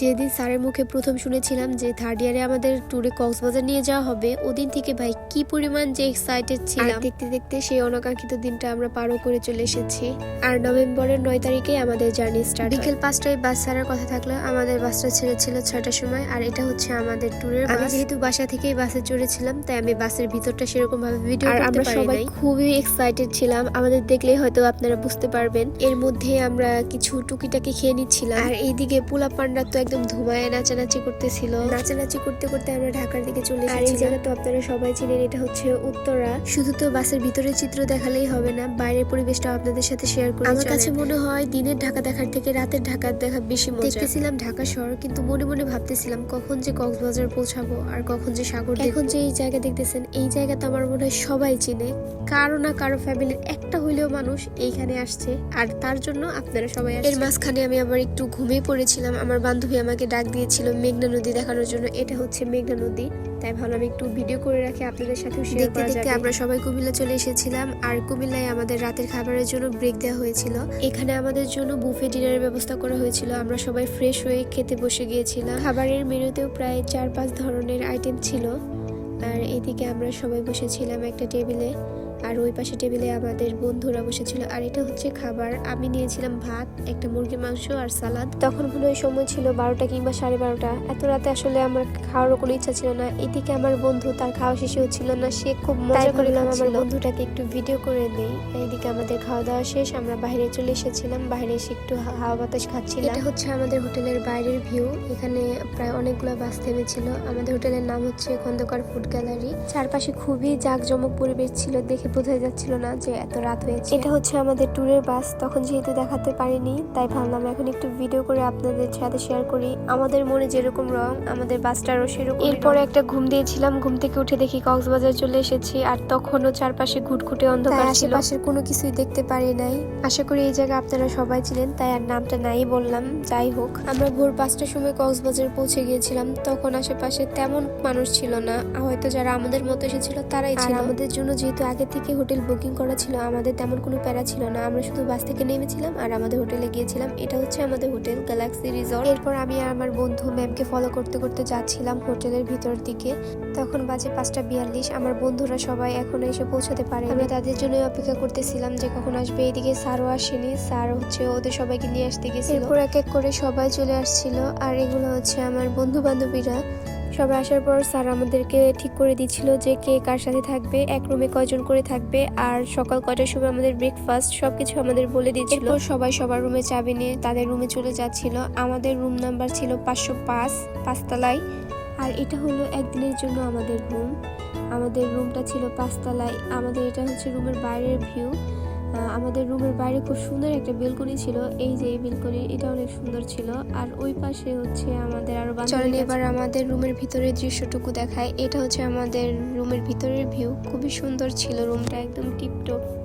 যেদিন স্যারের মুখে প্রথম শুনেছিলাম যে থার্ড ইয়ারে আমাদের ট্যুরে কক্সবাজার নিয়ে যাওয়া হবে ওদিন থেকে ভাই কি পরিমাণ যে এক্সাইটেড ছিলাম। দেখতে দেখতে সেই অনাকাঙ্ক্ষিত দিনটা আমরা পারও করে চলে এসেছি। আর নভেম্বরের নয় তারিখে আমাদের জার্নি স্টার্ট বিকেল পাঁচটায় বাস ছাড়ার কথা থাকল আমাদের বাসটা ছেড়েছিল ছয়টার সময় আর এটা হচ্ছে আমাদের ট্যুরের আমি যেহেতু বাসা থেকেই বাসে চড়েছিলাম তাই আমি বাসের ভিতরটা সেরকম ভাবে ভিডিও আর আমরা সবাই। খুবই এক্সাইটেড ছিলাম। আমাদের দেখলেই হয়তো আপনারা বুঝতে পারবেন। এর মধ্যে আমরা কিছু টুকিটাকি খেয়ে নিচ্ছিলাম। আর এইদিকে পোলা পান্ডা তো একদম ধুমায় নাচানাচি করতেছিল। নাচানাচি করতে করতে আমরা ঢাকার দিকে চলে আর এই জায়গা তো আপনারা সবাই চিনেন এটা হচ্ছে উত্তরা। শুধু তো বাসের ভিতরের চিত্র দেখালেই হবে না বাইরের পরিবেশটাও আপনাদের সাথে শেয়ার করি আমার কাছে মনে হয় দিনের ঢাকা দেখার থেকে রাতের ঢাকা দেখা বেশি মজা দেখতেছিলাম ঢাকা শহর কিন্তু মনে মনে ভাবতেছিলাম কখন যে কক্সবাজার পৌঁছাবো আর কখন যে সাগর এখন যে এই জায়গা দেখতেছেন এই জায়গা তো আমার মনে হয় সবাই চিনে। কারও না কারও ফ্যামিলির একটা হইলেও মানুষ এইখানে আসছে আর তার জন্য আপনারা সবাই। এর মাঝখানে আমি আবার একটু ঘুমিয়ে পড়েছিলাম আমার বান্ধবী আমাকে ডাক দিয়েছিল মেঘনা নদী দেখানোর জন্য। এটা হচ্ছে মেঘনা নদী। তাই ভাবলাম একটু ভিডিও করে রাখি আপনাদের সাথে দেখতে দেখতে আমরা সবাই কুমিল্লা চলে এসেছিলাম আর কুমিল্লায় আমাদের রাতের খাবারের জন্য ব্রেক দেওয়া হয়েছিল। এখানে আমাদের জন্য বুফে ডিনারের ব্যবস্থা করা হয়েছিল। আমরা সবাই ফ্রেশ হয়ে খেতে বসে গিয়েছিলাম। খাবারের মেনুতেও প্রায় চার পাঁচ ধরনের আইটেম ছিল। আর এদিকে আমরা সবাই বসেছিলাম একটা টেবিলে আর ওই পাশে টেবিলে আমাদের বন্ধুরা বসেছিল আর এটা হচ্ছে খাবার। আমি নিয়েছিলাম ভাত একটা মুরগির মাংস আর সালাদ। তখন মনে হয় সময় ছিল বারোটা কিংবা সাড়ে বারোটা। এত রাতে আসলে আমার খাওয়ারও কোনো ইচ্ছা ছিল না। এদিকে আমার বন্ধু তার খাওয়া শেষে হচ্ছিল না সে খুব মজা করলাম আমার বন্ধুটাকে একটু ভিডিও করে নেই এইদিকে আমাদের খাওয়া দাওয়া শেষ আমরা বাইরে চলে এসেছিলাম। বাইরে এসে একটু হাওয়া বাতাস খাচ্ছিলাম। এটা হচ্ছে আমাদের হোটেলের বাইরের ভিউ। এখানে প্রায় অনেকগুলো বাস থেমেছিল। আমাদের হোটেলের নাম হচ্ছে খন্দকার ফুড গ্যালারি। চারপাশে খুবই জাঁকজমক পরিবেশ ছিল দেখে বোঝা যাচ্ছিল না যে এত রাত হয়েছে। এটা হচ্ছে আমাদের ট্যুরের বাস তখন যেহেতু দেখাতে পারিনি তাই ভাবলাম এখন একটু ভিডিও করে আপনাদের সাথে শেয়ার করি। আমাদের মনে যেরকম রং আমাদের বাসটারও সেরকম এরপরে একটা ঘুম দিয়েছিলাম ঘুম থেকে উঠে দেখি কক্সবাজার চলে এসেছি আর তখনও চারপাশে ঘুটঘুটে অন্ধকার ছিল। আশেপাশের কোনো কিছুই দেখতে পারি নাই। আশা করি এই জায়গা আপনারা সবাই ছিলেন তাই আর নামটা নাই বললাম যাই হোক। আমরা ভোর পাঁচটার সময় কক্সবাজার পৌঁছে গিয়েছিলাম তখন আশেপাশে তেমন মানুষ ছিল না। হয়তো যারা আমাদের মতো এসেছিল তারাই ছিল। আমাদের জন্য যেহেতু আগে থেকে হোটেল বুকিং করা ছিল, আমাদের তেমন কোনো প্যারা ছিল না। আমরা শুধু বাস থেকে নেমেছিলাম আর আমাদের হোটেলে গিয়েছিলাম। এটা হচ্ছে আমাদের হোটেল গ্যালাক্সি রিসর্ট। এরপর আমি আর আমার বন্ধু ম্যামকে ফলো করতে করতে যাচ্ছিলাম হোটেলের ভিতর দিকে। তখন বাজে পাঁচটা বিয়াল্লিশ। আমার বন্ধুরা সবাই এখন এসে পৌঁছাতে পারে। আমরা তাদের জন্য অপেক্ষা করতেছিলাম যে কখন আসবে। এইদিকে স্যারও আসেনি। স্যার হচ্ছে ওদের সবাইকে নিয়ে আসতে গেছে এরপর এক এক করে সবাই চলে আসছিল। আর এগুলো হচ্ছে আমার বন্ধু বান্ধবীরা সবাই আসার পর স্যার আমাদেরকে ঠিক করে দিচ্ছিল যে কে কার সাথে থাকবে, এক রুমে কয়জন করে থাকবে, আর সকাল কয়টার সময় আমাদের ব্রেকফাস্ট সবকিছু আমাদের বলে দিচ্ছিল। সবাই সবার রুমে চাবি নিয়ে তাদের রুমে চলে যাচ্ছিল। আমাদের রুম নাম্বার ছিল পাঁচশো পাঁচ, পাঁচতলায়। আর এটা হলো একদিনের জন্য আমাদের রুম আমাদের রুমটা ছিল পাঁচতলায়। আমাদের এটা হচ্ছে রুমের বাইরের ভিউ আমাদের রুমের বাইরে খুব সুন্দর একটা বেলকনি ছিল। এই যে এই বেলকনি এটা অনেক সুন্দর ছিল। আর ওই পাশে হচ্ছে আমাদের আরও চলেন এবার আমাদের রুমের ভিতরের দৃশ্যটুকু দেখায় এটা হচ্ছে আমাদের রুমের ভিতরের ভিউ। খুবই সুন্দর ছিল রুমটা একদম টিপটপ।